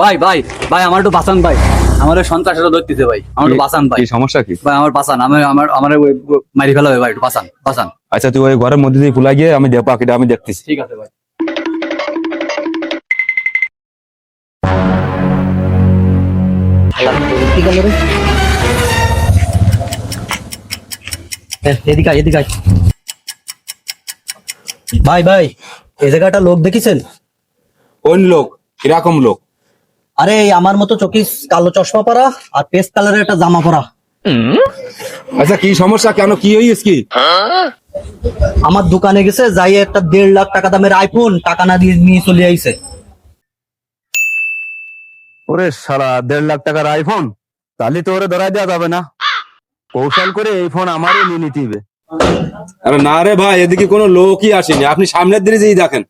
ভাই ভাই ভাই আমার একটু বাঁচান ভাই। আমার সন্ত্রাসেরা ধরতেছে ভাই। আমার একটু বাঁচান ভাই। সমস্যা কি? ভাই আমার বাঁচান। আমি আমার আমার ওই মারি ফেলা ভাই একটু বাঁচান বাঁচান। আচ্ছা তুই ওই ঘরের মধ্যে দিয়ে ফুলা গিয়ে আমি দেখ পাখিটা আমি দেখতেছি। ঠিক আছে ভাই। এদিকে এদিকে ভাই ভাই এই জায়গাটা লোক দেখেছেন? কোন লোক? কীরকম লোক? আরে এই আমার মতো চোখে কালো চশমা পরা আর পেস্ট কালারের একটা জামা পরা। আচ্ছা কি সমস্যা? কেন কি হইস কি আমার দোকানে গেছে যাই একটা দেড় লাখ টাকা দামের আইফোন টাকা না দিয়ে নিয়ে চলে আইছে। ওরে সারা দেড় লাখ টাকার আইফোন তাহলে তো ওরে ধরাই দেওয়া যাবে না। কৌশল করে এই ফোন আমারই নিয়ে নিতে হবে। আরে না রে ভাই এদিকে কোনো লোকই আসেনি। আপনি সামনের দিকে যেই দেখেন।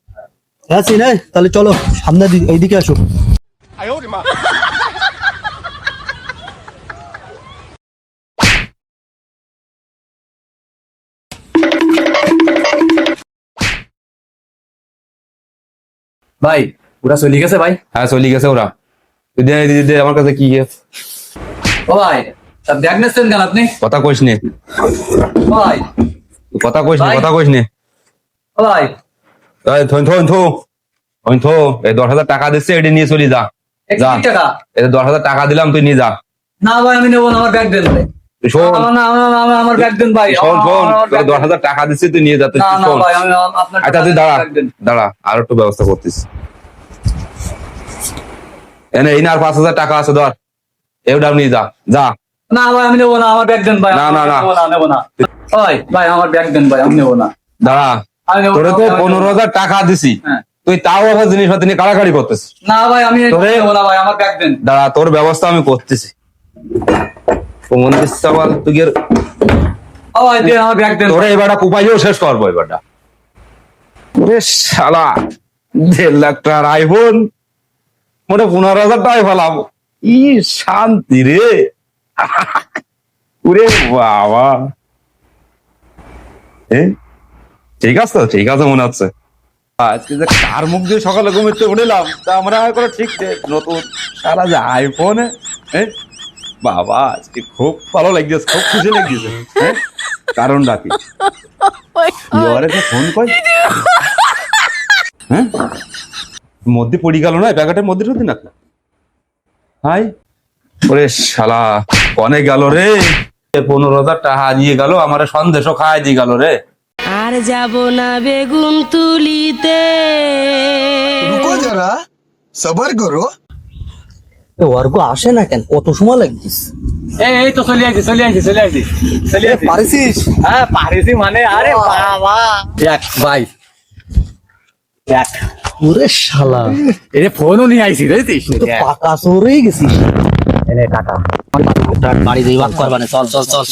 হ্যাঁ তাহলে চলো সামনে এইদিকে আসো। ভাই ওরা চলে গেছে ভাই? হ্যাঁ চলে গেছে ওরা। আমার কাছে কি আছে? ও ভাই কেন আপনি। কথা কইস নে। ভাই। কথা কইস নে কথা কইস নে। ও ভাই। থন থন থো ওই থো। এই দশ হাজার টাকা দিচ্ছে এটি নিয়ে চলে যা। দশ হাজার টাকা দিলাম তুই নিয়ে যা। না ভাই আমি নেব না আমার ব্যাগ দেন ভাই। আমার ব্যাগ দেন ভাই। দশ হাজার টাকা দিচ্ছি তুই নিয়ে যা তুই আচ্ছা তুই দাঁড়া দাঁড়া আর একটু ব্যবস্থা করতিস। এনে এই না আর পাঁচ হাজার টাকা আছে ধর। এটাও নিয়ে যা যা। না ভাই আমি নেব না আমার ব্যাগ দেন ভাই। না, না, না। নেব না ভাই ভাই আমার ব্যাগ দেন ভাই আমি নেব না। দাঁড়া আমি তোরে তো পনেরো হাজার টাকা দিছি। হ্যাঁ। তুই তাও আবার জিনিসপত্র নিয়ে কাড়াকাড়ি করতেছিস? না ভাই আমি না ভাই আমার ব্যাগ দেন। দাঁড়া তোর ব্যবস্থা আমি করতেছি। তুই এর- ও ভাই দেন আমার ব্যাগ দেন। তোরে এবারটা কুপাইও শেষ করব এবারটা। ওরে শালা দেড় লাখ টাকার আইফোন মোটে পনেরো হাজার টাকায় ফেলাবো। ই শান্তি রে। ওরে বাবা? ঠিক আছে ঠিক আছে মনে হচ্ছে। আজকে যে কার মুখ দিয়ে সকালে ঘুমিতে উঠলাম তা আমরা করে ঠিক। নতুন সারা যে আইফোন বাবা আজকে খুব ভালো লাগছে খুব খুশি লাগছে হ্যাঁ কারণটা কি? ইয়ারে ফোন কই হ্যাঁ মধ্যে পড়ে গেল না প্যাকেটের মধ্যে ঢুকতে না হাই। ওরে শালা কনে গেল রে? পনেরো হাজার টাকা দিয়ে গেল আমার সন্দেশও খাওয়াই দিয়ে গেল রে? আর যাব না বেগুন তুলিতে রুকো যারা সবার করো অর্গ আসে না কেন কত সময় লাগছিস এই তো চলে আসি চলে আসি চলে আসি চলে আসি পারিসিস হ্যাঁ পারিসি মানে আরে বাবা দেখ ভাই দেখ ওরে শালা এরে ফোনও নিয়ে আইছি দেখছিস পাকা সরেই গেছিস এনে টাকা বাড়ি দিয়ে করবানে চল চল চল